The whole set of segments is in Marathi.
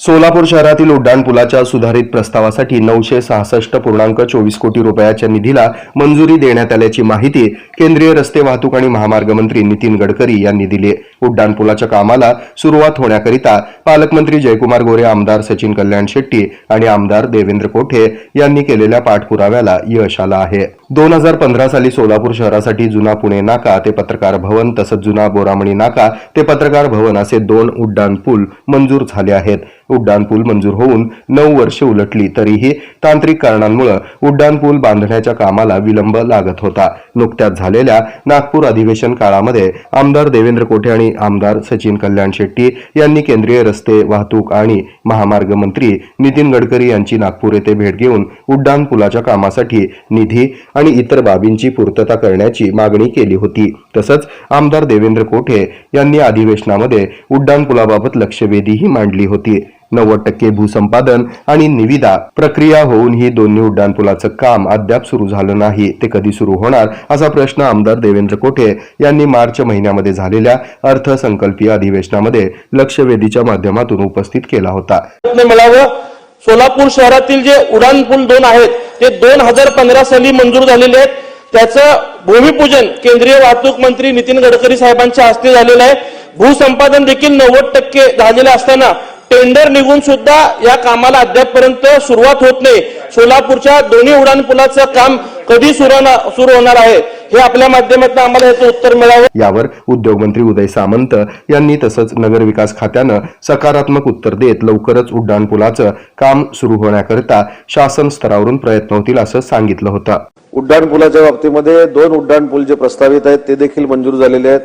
सोलापूर शहरातील उड्डाणपुलाच्या सुधारित प्रस्तावासाठी नऊशे सहासष्ट पूर्णांक चोवीस कोटी रुपयाच्या निधीला मंजुरी देण्यात आल्याची माहिती केंद्रीय रस्ते वाहतूक आणि महामार्ग मंत्री नितीन गडकरी यांनी दिली. उड्डाणपुलाच्या कामाला सुरुवात होण्याकरिता पालकमंत्री जयकुमार गोरे आमदार सचिन कल्याण शेट्टी आणि आमदार देवेंद्र कोठे यांनी केलेल्या पाठपुराव्याला यश आलं आहे. दोन हजार पंधरा साली सोलापूर शहरासाठी जुना पुणे नाका ते पत्रकार भवन तसंच जुना बोरामणी नाका ते पत्रकार भवन असे दोन उड्डाण पूल मंजूर झाले आहेत. उड्डाणपूल मंजूर होऊन नऊ वर्षे उलटली. तरीही तांत्रिक कारणांमुळे उड्डाणपूल बांधण्याच्या कामाला विलंब लागत होता. नुकत्याच झालेल्या नागपूर अधिवेशन काळामध्ये आमदार देवेंद्र कोठे आणि आमदार सचिन कल्याण शेट्टी यांनी केंद्रीय रस्ते वाहतूक आणि महामार्ग मंत्री नितीन गडकरी यांची नागपूर येथे भेट घेऊन उड्डाण पुलाच्या कामासाठी निधी आणि इतर बाबींची पूर्तता करण्याची मागणी केली होती. तसंच आमदार देवेंद्र कोठे यांनी अधिवेशनामध्ये उड्डाण पुलाबाबत लक्षवेधीही मांडली होती. नव्वद टक्के भूसंपादन आणि निविदा प्रक्रिया होऊन ही दोन्ही उड्डाणपुलाचं काम अद्याप सुरू झालं नाही. ते कधी सुरू होणार असा प्रश्न आमदार देवेंद्र कोठे यांनी मार्च महिन्यामध्ये झालेल्या अर्थसंकल्पीय अधिवेशनामध्ये लक्षवेधीच्या माध्यमातून उपस्थित केला होता. मिळावं सोलापूर शहरातील जे उड्डाणपूल दोन आहेत ते दोन हजार पंधरा साली मंजूर झालेले आहेत. त्याचं भूमिपूजन केंद्रीय वाहतूक मंत्री नितीन गडकरी साहेबांच्या हस्ते झालेलं आहे. भूसंपादन देखील नव्वद टक्के झालेलं असताना टेंडर निघून सुद्धा या कामाला अद्यापपर्यंत सुरुवात होत नाही. सोलापूरच्या दोन्ही उडान पुलाचं काम कधी सुरू होणार- सुरू होणार आहे हे आपल्या माध्यमातून आम्हाला याचं उत्तर मिळावं. यावर उद्योगमंत्री उदय सामंत यांनी तसंच नगरविकास खात्यानं सकारात्मक उत्तर देत लवकरच उड्डाणपुलाचं काम सुरू होण्याकरिता शासन स्तरावरून प्रयत्न होतील असं सांगितलं होतं. उड्डाण पुलाच्या बाबतीमध्ये दोन उड्डाण पूल जे प्रस्तावित आहेत ते देखील मंजूर झालेले आहेत.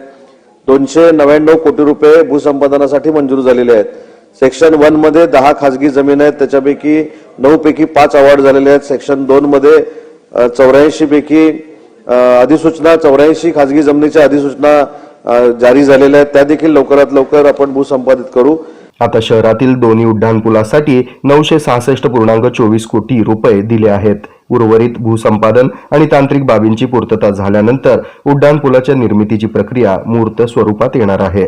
दोनशे नव्याण्णव कोटी रुपये भूसंपादनासाठी मंजूर झालेले आहेत. सेक्शन वनमध्ये दहा खासगी जमीन आहेत त्याच्यापैकी नऊ पैकी पाच अवॉर्ड झालेले आहेत. सेक्शन दोन मध्ये चौऱ्याऐंशी पैकी अधिसूचना चौऱ्याऐंशी खासगी जमिनीच्या अधिसूचना जारी झालेल्या आहेत. त्या देखील लवकरात लवकर आपण भूसंपादित करू. आता शहरातील दोन्ही उड्डाणपुलासाठी नऊशे सहासष्ट पूर्णांक चोवीस कोटी रुपये दिले आहेत. उर्वरित भूसंपादन आणि तांत्रिक बाबींची पूर्तता झाल्यानंतर उड्डाणपुलाच्या निर्मितीची प्रक्रिया मूर्त स्वरूपात येणार आहे.